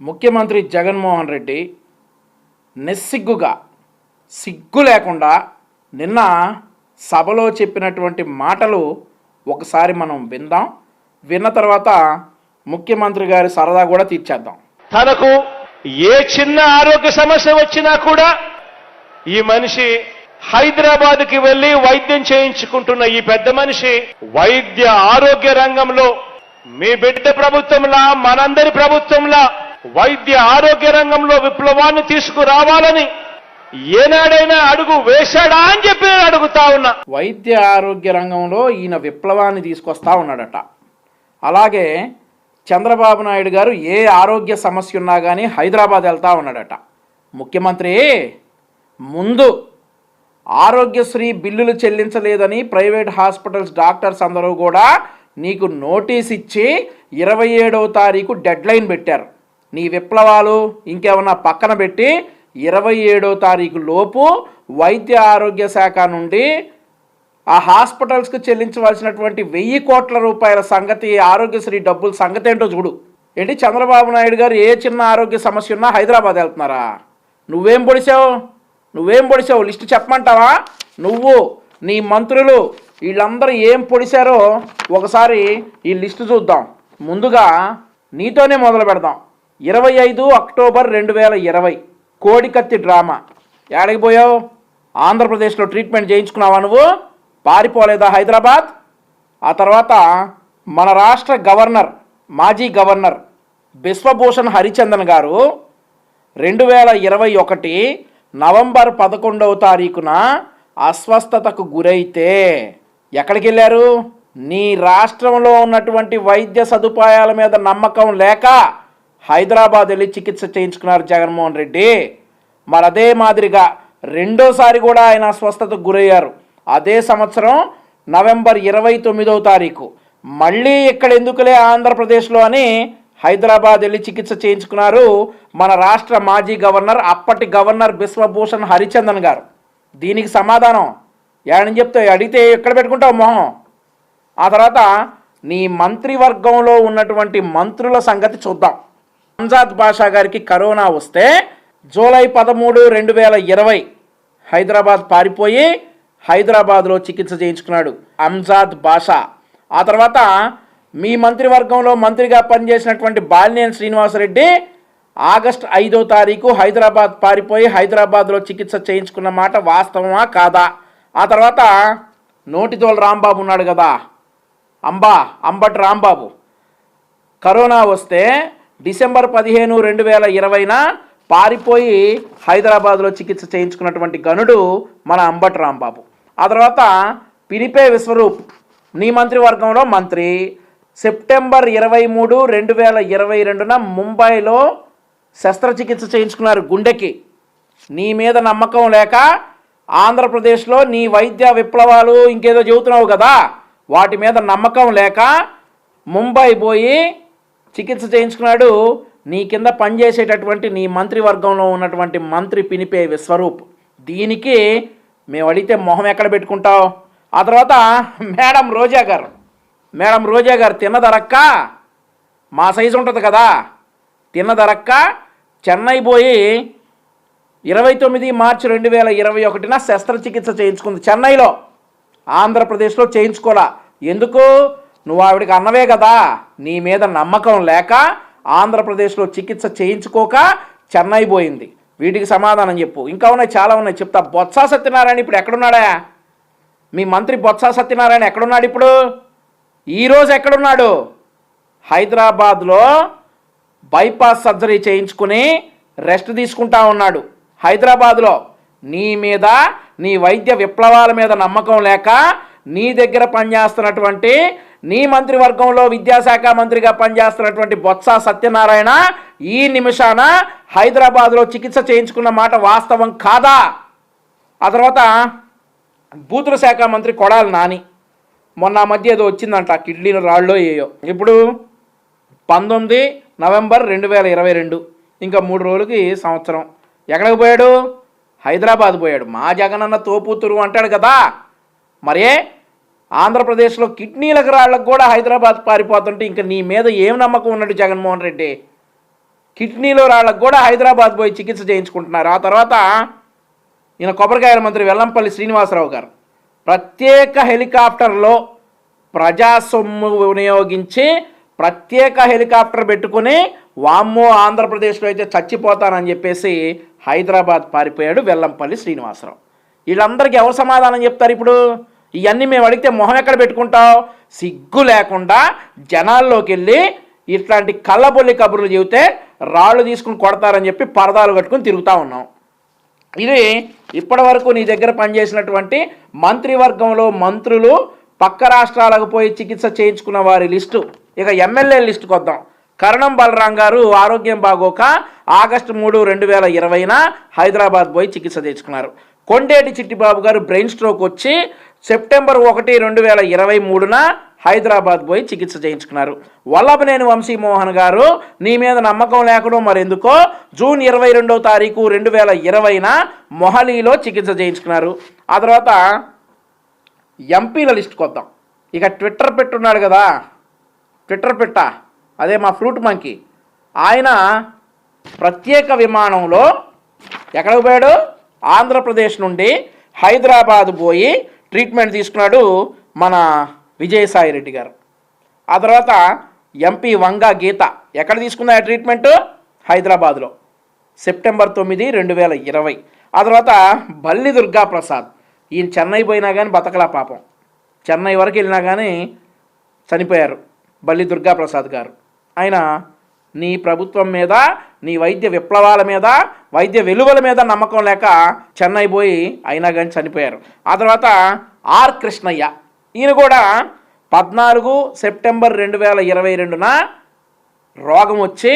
ముఖ్యమంత్రి జగన్మోహన్ రెడ్డి నిస్సిగ్గుగా సిగ్గు లేకుండా నిన్న సభలో చెప్పినటువంటి మాటలు ఒకసారి మనం విందాం. విన్న తర్వాత ముఖ్యమంత్రి గారి సరదా కూడా తీర్చేద్దాం. తనకు ఏ చిన్న ఆరోగ్య సమస్య వచ్చినా కూడా ఈ మనిషి హైదరాబాద్కి వెళ్ళి వైద్యం చేయించుకుంటున్న ఈ పెద్ద మనిషి వైద్య ఆరోగ్య రంగంలో మీ బిడ్డ ప్రభుత్వంలా మనందరి ప్రభుత్వంలా వైద్య ఆరోగ్య రంగంలో విప్లవాన్ని తీసుకురావాలని ఏనాడైనా అడుగు వేశాడా అని చెప్పి నేను అడుగుతా ఉన్నా. వైద్య ఆరోగ్య రంగంలో ఈయన విప్లవాన్ని తీసుకొస్తా ఉన్నాడట. అలాగే చంద్రబాబు నాయుడు గారు ఏ ఆరోగ్య సమస్య ఉన్నా కానీ హైదరాబాద్ వెళ్తా ఉన్నాడట. ముఖ్యమంత్రి ముందు ఆరోగ్యశ్రీ బిల్లులు చెల్లించలేదని ప్రైవేట్ హాస్పిటల్స్ డాక్టర్స్ అందరూ కూడా నీకు నోటీస్ ఇచ్చి ఇరవై ఏడవ తారీఖు డెడ్లైన్ పెట్టారు. నీ విప్లవాలు ఇంకేమన్నా పక్కన పెట్టి ఇరవై ఏడో తారీఖు లోపు వైద్య ఆరోగ్య శాఖ నుండి ఆ హాస్పిటల్స్కి చెల్లించవలసినటువంటి వెయ్యి కోట్ల రూపాయల సంగతి ఆరోగ్యశ్రీ డబ్బుల సంగతి ఏంటో చూడు. ఏంటి? చంద్రబాబు నాయుడు గారు ఏ చిన్న ఆరోగ్య సమస్య ఉన్నా హైదరాబాద్ వెళ్తున్నారా? నువ్వేం పొడిచావు? నువ్వేం పొడిచావు? లిస్ట్ చెప్పమంటావా? నువ్వు నీ మంత్రులు వీళ్ళందరూ ఏం పొడిశారో ఒకసారి ఈ లిస్టు చూద్దాం. ముందుగా నీతోనే మొదలు పెడదాం. ఇరవై ఐదు అక్టోబర్ రెండు వేల ఇరవై. కోడికత్తి డ్రామా. ఎక్కడికి పోయావు? ఆంధ్రప్రదేశ్లో ట్రీట్మెంట్ చేయించుకున్నావా నువ్వు? పారిపోలేదా హైదరాబాద్? ఆ తర్వాత మన రాష్ట్ర గవర్నర్ మాజీ గవర్నర్ బిశ్వభూషణ్ హరిచందన్ గారు రెండు వేల ఇరవై ఒకటి నవంబర్ పదకొండవ తారీఖున అస్వస్థతకు గురైతే ఎక్కడికి వెళ్ళారు నీ రాష్ట్రంలో ఉన్నటువంటి వైద్య సదుపాయాల మీద నమ్మకం లేక హైదరాబాద్ వెళ్ళి చికిత్స చేయించుకున్నారు జగన్మోహన్ రెడ్డి. మరి అదే మాదిరిగా రెండోసారి కూడా ఆయన అస్వస్థతకు గురయ్యారు. అదే సంవత్సరం నవంబర్ ఇరవై తొమ్మిదవ తారీఖు. మళ్ళీ ఇక్కడ ఎందుకులే ఆంధ్రప్రదేశ్లో అని హైదరాబాద్ వెళ్ళి చికిత్స చేయించుకున్నారు మన రాష్ట్ర మాజీ గవర్నర్ అప్పటి గవర్నర్ బిశ్వభూషణ్ హరిచందన్ గారు. దీనికి సమాధానం. ఏడని చెప్తే అడిగితే ఎక్కడ పెట్టుకుంటావు మొహం? ఆ తర్వాత నీ మంత్రివర్గంలో ఉన్నటువంటి మంత్రుల సంగతి చూద్దాం. అంజాద్ బాషా గారికి కరోనా వస్తే జూలై పదమూడు రెండు వేల ఇరవై హైదరాబాద్ పారిపోయి హైదరాబాద్లో చికిత్స చేయించుకున్నాడు అంజాద్ బాషా. ఆ తర్వాత మీ మంత్రివర్గంలో మంత్రిగా పనిచేసినటువంటి బాలినేని శ్రీనివాసరెడ్డి ఆగస్ట్ ఐదో తారీఖు హైదరాబాద్ పారిపోయి హైదరాబాద్లో చికిత్స చేయించుకున్న మాట వాస్తవమా కాదా? ఆ తర్వాత నోటితోలు రాంబాబు ఉన్నాడు కదా. అంబా అంబటి రాంబాబు. కరోనా వస్తే డిసెంబర్ పదిహేను రెండు వేల ఇరవైన పారిపోయి హైదరాబాద్లో చికిత్స చేయించుకున్నటువంటి గనుడు మన అంబటి రాంబాబు. ఆ తర్వాత పినిపే విశ్వరూప్ నీ మంత్రివర్గంలో మంత్రి. సెప్టెంబర్ ఇరవై మూడు రెండు వేల ఇరవై రెండున ముంబైలో శస్త్రచికిత్స చేయించుకున్నారు గుండెకి. నీ మీద నమ్మకం లేక ఆంధ్రప్రదేశ్లో నీ వైద్య విప్లవాలు ఇంకేదో చెబుతున్నావు కదా? వాటి మీద నమ్మకం లేక ముంబై పోయి చికిత్స చేయించుకున్నాడు. నీ కింద పనిచేసేటటువంటి నీ మంత్రివర్గంలో ఉన్నటువంటి మంత్రి పినిపే విశ్వరూప్. దీనికి మేము అడిగితే మొహం ఎక్కడ పెట్టుకుంటావు? ఆ తర్వాత మేడం రోజా గారు మేడం రోజా గారు తిన్నదరక్క? మా సైజు ఉంటుంది కదా. తిన్నదరక్క? చెన్నై పోయి ఇరవై తొమ్మిది మార్చి రెండు వేల ఇరవై ఒకటిన శస్త్రచికిత్స చేయించుకుంది చెన్నైలో. ఆంధ్రప్రదేశ్లో చేయించుకోరా ఎందుకు? నువ్వు ఆవిడకి అన్నవే కదా. నీ మీద నమ్మకం లేక ఆంధ్రప్రదేశ్లో చికిత్స చేయించుకోక చెన్నై పోయింది. వీటికి సమాధానం చెప్పు. ఇంకా ఉన్నాయి చాలా ఉన్నాయి. చెప్తా. బొత్స సత్యనారాయణ ఇప్పుడు ఎక్కడున్నాడా? మీ మంత్రి బొత్స సత్యనారాయణ ఎక్కడున్నాడు ఇప్పుడు? ఈరోజు ఎక్కడున్నాడు? హైదరాబాద్లో బైపాస్ సర్జరీ చేయించుకుని రెస్ట్ తీసుకుంటా ఉన్నాడు. హైదరాబాద్లో నీ మీద నీ వైద్య విప్లవాల మీద నమ్మకం లేక నీ దగ్గర పనిచేస్తున్నటువంటి నీ మంత్రివర్గంలో విద్యాశాఖ మంత్రిగా పనిచేస్తున్నటువంటి బొత్స సత్యనారాయణ ఈ నిమిషాన హైదరాబాద్లో చికిత్స చేయించుకున్న మాట వాస్తవం కాదా? ఆ తర్వాత బూతుల శాఖ మంత్రి కొడాలి నాని. మొన్న మధ్య ఏదో వచ్చిందంట కిడ్నీల రాళ్ళో ఏయో. ఇప్పుడు పంతొమ్మిది నవంబర్ రెండు వేల ఇరవై రెండు ఇంకా మూడు రోజులకి సంవత్సరం. ఎక్కడికి పోయాడు? హైదరాబాద్ పోయాడు. మా జగనన్న తోపుతురు అంటాడు కదా. మరే ఆంధ్రప్రదేశ్లో కిడ్నీలకు రాళ్ళకు కూడా హైదరాబాద్ పారిపోతుంటే ఇంకా నీ మీద ఏం నమ్మకం ఉన్నట్టు జగన్మోహన్ రెడ్డి? కిడ్నీలో రాళ్ళకు కూడా హైదరాబాద్ పోయి చికిత్స చేయించుకుంటున్నారు. ఆ తర్వాత ఈయన కొబ్బరికాయల మంత్రి వెల్లంపల్లి శ్రీనివాసరావు గారు ప్రత్యేక హెలికాప్టర్లో ప్రజా సొమ్ము వినియోగించి ప్రత్యేక హెలికాప్టర్ పెట్టుకుని వామ్మో ఆంధ్రప్రదేశ్లో అయితే చచ్చిపోతానని చెప్పేసి హైదరాబాద్ పారిపోయాడు వెల్లంపల్లి శ్రీనివాసరావు. వీళ్ళందరికీ ఎవరు సమాధానం చెప్తారు ఇప్పుడు? ఇవన్నీ మేము అడిగితే మొహం ఎక్కడ పెట్టుకుంటావు? సిగ్గు లేకుండా జనాల్లోకి వెళ్ళి ఇట్లాంటి కళ్ళబొల్లి కబుర్లు చెబితే రాళ్ళు తీసుకుని కొడతారని చెప్పి పరదాలు కట్టుకుని తిరుగుతూ ఉన్నాం. ఇది ఇప్పటి వరకు నీ దగ్గర పనిచేసినటువంటి మంత్రివర్గంలో మంత్రులు పక్క రాష్ట్రాలకు పోయి చికిత్స చేయించుకున్న వారి లిస్టు. ఇక ఎమ్మెల్యే లిస్టుకు వద్దాం. కరణం బలరాం గారు ఆరోగ్యం బాగోక ఆగస్టు మూడు రెండు వేల ఇరవైన హైదరాబాద్ పోయి చికిత్స తెచ్చుకున్నారు కొండేటి చిట్టిబాబు గారు బ్రెయిన్ స్ట్రోక్ వచ్చి సెప్టెంబర్ ఒకటి రెండు వేల ఇరవై మూడున హైదరాబాద్ పోయి చికిత్స చేయించుకున్నారు. వల్లభనేని వంశీమోహన్ గారు నీ మీద నమ్మకం లేకుండా మరెందుకో? జూన్ ఇరవై రెండవ తారీఖు రెండు వేల ఇరవైన మొహలీలో చికిత్స చేయించుకున్నారు. ఆ తర్వాత ఎంపీల లిస్టుకు వద్దాం. ఇక ట్విట్టర్ పెట్టున్నాడు కదా. ట్విట్టర్ పెట్ట. అదే మా ఫ్రూట్ మంకీ. ఆయన ప్రత్యేక విమానంలో ఎక్కడికి పోయాడు? ఆంధ్రప్రదేశ్ నుండి హైదరాబాద్ పోయి ట్రీట్మెంట్ తీసుకున్నాడు మన విజయసాయి రెడ్డి గారు. ఆ తర్వాత ఎంపీ వంగ గీత ఎక్కడ తీసుకుందా ఆ ట్రీట్మెంట్? హైదరాబాద్లో. సెప్టెంబర్ తొమ్మిది రెండు వేల ఇరవై. ఆ తర్వాత బల్లి దుర్గా ప్రసాద్. ఈయన చెన్నై పోయినా కానీ బతకలా పాపం. చెన్నై వరకు వెళ్ళినా కానీ చనిపోయారు బల్లి దుర్గా ప్రసాద్ గారు. ఆయన నీ ప్రభుత్వం మీద నీ వైద్య విప్లవాల మీద వైద్య వెలువల మీద నమ్మకం లేక చెన్నై పోయి అయినా కానీ చనిపోయారు. ఆ తర్వాత ఆర్ కృష్ణయ్య. ఈయన కూడా పద్నాలుగు సెప్టెంబర్ రెండు వేల ఇరవై రెండున రోగం వచ్చి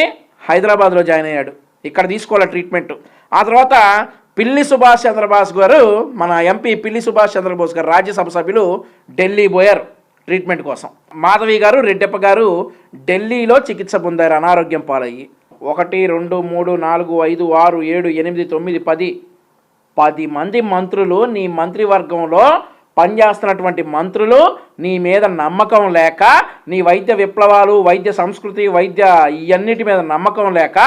హైదరాబాద్లో జాయిన్ అయ్యాడు. ఇక్కడ తీసుకోవాలి ట్రీట్మెంట్. ఆ తర్వాత పిల్లి సుభాష్ చంద్రబోస్ గారు మన ఎంపీ పిల్లి సుభాష్ చంద్రబోస్ గారు రాజ్యసభ సభ్యులు ఢిల్లీ పోయారు. ట్రీట్మెంట్ కోసం. మాధవి గారు రెడ్డప్ప గారు ఢిల్లీలో చికిత్స పొందారు అనారోగ్యం పాలయ్యి. ఒకటి రెండు మూడు నాలుగు ఐదు ఆరు ఏడు ఎనిమిది తొమ్మిది పది. పది మంది మంత్రులు నీ మంత్రివర్గంలో పనిచేస్తున్నటువంటి మంత్రులు నీ మీద నమ్మకం లేక నీ వైద్య విప్లవాలు వైద్య సంస్కృతి వైద్య ఇవన్నిటి మీద నమ్మకం లేక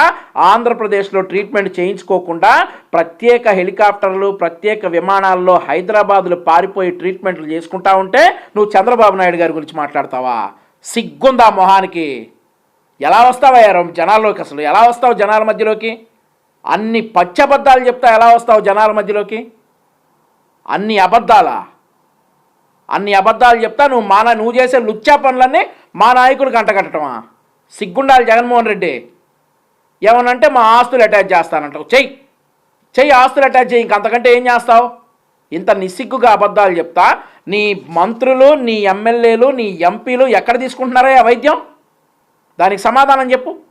ఆంధ్రప్రదేశ్లో ట్రీట్మెంట్ చేయించుకోకుండా ప్రత్యేక హెలికాప్టర్లు ప్రత్యేక విమానాల్లో హైదరాబాదులో పారిపోయి ట్రీట్మెంట్లు చేసుకుంటా ఉంటే నువ్వు చంద్రబాబు నాయుడు గారి గురించి మాట్లాడతావా? సిగ్గుందా మొహానికి? ఎలా వస్తావయ్యారు జనాల్లోకి అసలు? ఎలా వస్తావు జనాల మధ్యలోకి? అన్ని పచ్చబద్ధాలు చెప్తా ఎలా వస్తావు జనాల మధ్యలోకి? అన్ని అబద్ధాలా? అన్ని అబద్ధాలు చెప్తా నువ్వు మా నా- నువ్వు చేసే లుచ్చా పనులన్నీ మా నాయకుడికి అంటగట్టడమా సిగ్గుండాలి జగన్మోహన్ రెడ్డి. ఏమనంటే మా ఆస్తులు అటాచ్ చేస్తానంటావు. చెయ్యి. చెయ్యి ఆస్తులు అటాచ్ చేయి ఇంకంతకంటే ఏం చేస్తావు? ఇంత నిస్సిగ్గుగా అబద్ధాలు చెప్తా నీ మంత్రులు నీ ఎమ్మెల్యేలు నీ ఎంపీలు ఎక్కడ తీసుకుంటున్నారా ఆ వైద్యం? దానికి సమాధానం చెప్పు.